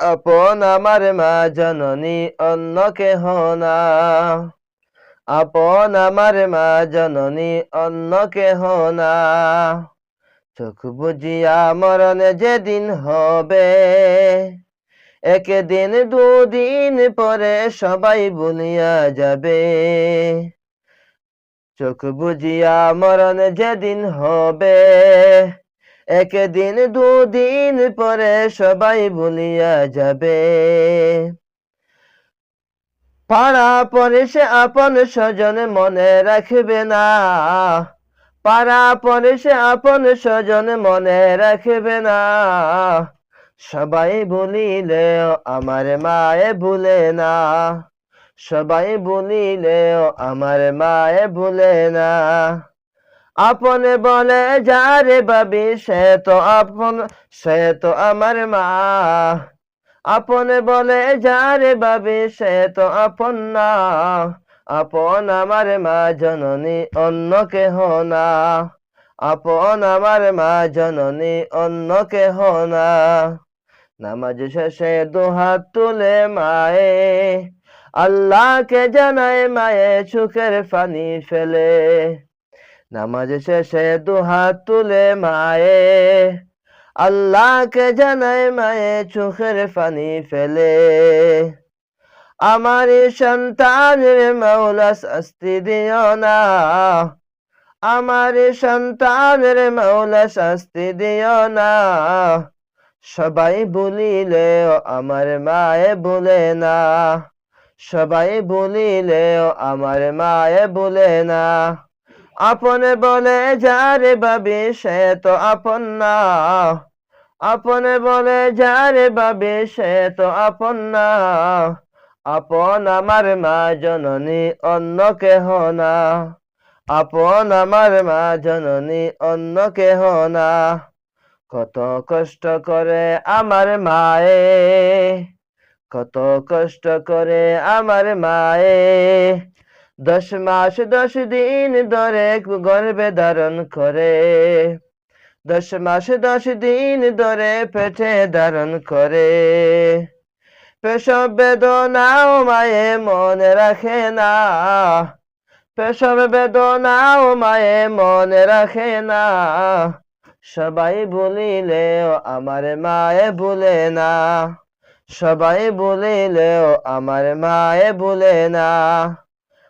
আপন আমার মা জননী অন্য কেহ না। আপন আমার মা জননী অন্য কেহ না। চোখ বুঝিয়া মরণে যেদিন হবে, একদিন দুদিন পরে সবাই ভুলিয়া যাবে। চোখ বুঝিয়া মরণ যেদিন হবে একদিন, দুদিন পরে সবাই ভুলিয়া যাবে। পাড়া পরে সে আপন স্বজন মনে রাখবে না। পাড়া পরে সে আপন স্বজন মনে রাখবে না। সবাই ভুলিলে আমার মায়ে ভুলে না। সবাই ভুলিলে আমার মায়ে ভুলে না। আপনে বলে যারে বাবি, সে তো আপন, সে তো আমার মা। আপনে বলে যারে বাবি, সে তো আপন না। আপন আমার মা জননী, অন্য কেহ না। আপন আমার মা জননী, অন্য কেহ না। নামাজ শেষে দুহাত তুলে মায়ে, আল্লাহকে জানায় মায়ে চোখের ফানি ফেলে। নামাজ শেষে দুহাত তুলে মায়ে, আল্লাহকে জানায় মায়ে চোখের পানি ফেলে। আমার সন্তানের মৌলা শাস্তি দিও না আমার সন্তানের মৌলা শাস্তি দিও না। সবাই বলিলেও আমার মায়ে বলে না, সবাই বলিলেও আমার মায়ে বলে না। আপনে বলে যারে ভাবি সে তো আপন না। আপনে বলে যারে ভাবি সে তো আপন না। আপন আমার মা জননী অন্য কেহ না। আপন আমার মা জননী অন্য কেহ না। কত কষ্ট করে আমার মায়ে, কত কষ্ট করে আমার মায়ে। দশ মাস দশ দিন ধরে গর্ভে ধারণ করে। দশ মাস দশ দিন ধরে পেটে ধারণ করে। পেশব বেদনাও মায়ে মনে রাখে না। পেশব বেদনাও মায়ে মনে রাখে না। সবাই বলিলেও আমার মায়ে ভুলে না। সবাই বলিলেও আমার মায়ে ভুলে না।